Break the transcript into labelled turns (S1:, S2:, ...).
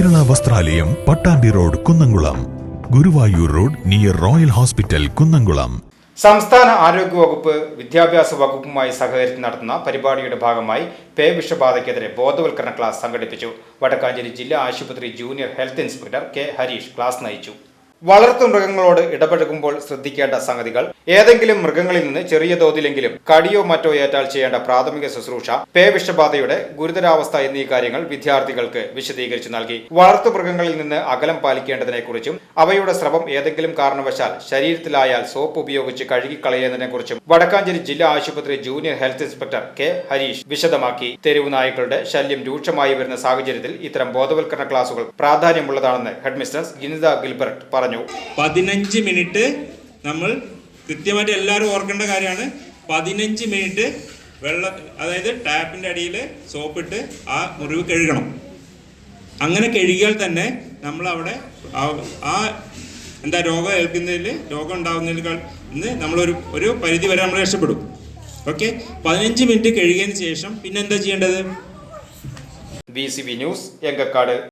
S1: വസ്ത്രാലയം Pattambi road Kunnamkulam. Guruvayur road near royal hospital Kunnamkulam.
S2: സംസ്ഥാന ആരോഗ്യ വകുപ്പ് വിദ്യാഭ്യാസ വകുപ്പുമായി സഹകരിച്ച് നടത്തുന്ന പരിപാടിയുടെ ഭാഗമായി പേ വിഷബാധയ്ക്കെതിരെ ബോധവൽക്കരണ ക്ലാസ് സംഘടിപ്പിച്ചു. വടക്കാഞ്ചേരി ജില്ലാ ആശുപത്രി junior health inspector K Harish class നയിച്ചു. വളർത്തു മൃഗങ്ങളോട് ഇടപഴകുമ്പോൾ ശ്രദ്ധിക്കേണ്ട സംഗതികൾ. ഏതെങ്കിലും മൃഗങ്ങളിൽ നിന്ന് ചെറിയ തോതിലെങ്കിലും കടിയോ മറ്റോ ഏറ്റാൽ ചെയ്യേണ്ട പ്രാഥമിക ശുശ്രൂഷ പേ വിഷബാധയുടെ ഗുരുതരാവസ്ഥ എന്നീ കാര്യങ്ങൾ വിദ്യാർത്ഥികൾക്ക് വിശദീകരിച്ചു നൽകി. വളർത്തു മൃഗങ്ങളിൽ നിന്ന് അകലം പാലിക്കേണ്ടതിനെക്കുറിച്ചും അവയുടെ സ്രവം ഏതെങ്കിലും കാരണവശാൽ ശരീരത്തിലായാൽ സോപ്പ് ഉപയോഗിച്ച് കഴുകിക്കളയുന്നതിനെക്കുറിച്ചും വടക്കാഞ്ചേരി ജില്ലാ ആശുപത്രി junior health inspector K Harish വിശദമാക്കി. തെരുവ് നായ്ക്കളുടെ ശല്യം രൂക്ഷമായി വരുന്ന സാഹചര്യത്തിൽ ഇത്തരം ബോധവൽക്കരണ ക്ലാസുകൾ പ്രാധാന്യമുള്ളതാണെന്ന് ഹെഡ്മിസ്ട്രസ് ഗിനിത ഗിൽബർട്ട് പറഞ്ഞു.
S3: പതിനഞ്ച് മിനിറ്റ് നമ്മൾ കൃത്യമായിട്ട് എല്ലാവരും ഓർക്കേണ്ട കാര്യമാണ്. പതിനഞ്ച് മിനിറ്റ് വെള്ള അതായത് ടാപ്പിന്റെ അടിയിൽ സോപ്പിട്ട് ആ മുറിവ് കഴുകണം. അങ്ങനെ കഴുകിയാൽ തന്നെ നമ്മൾ അവിടെ ആ- എന്താ രോഗം ഏൽക്കുന്നതിൽ രോഗം ഉണ്ടാകുന്നതിൽ നിന്ന് നമ്മളൊരു ഒരു പരിധി വരെ നമ്മൾ രക്ഷപ്പെടും. ഓക്കെ? പതിനഞ്ച് മിനിറ്റ് കഴുകിയതിന് ശേഷം പിന്നെ എന്താ ചെയ്യേണ്ടത്?
S2: B C B news Engakkad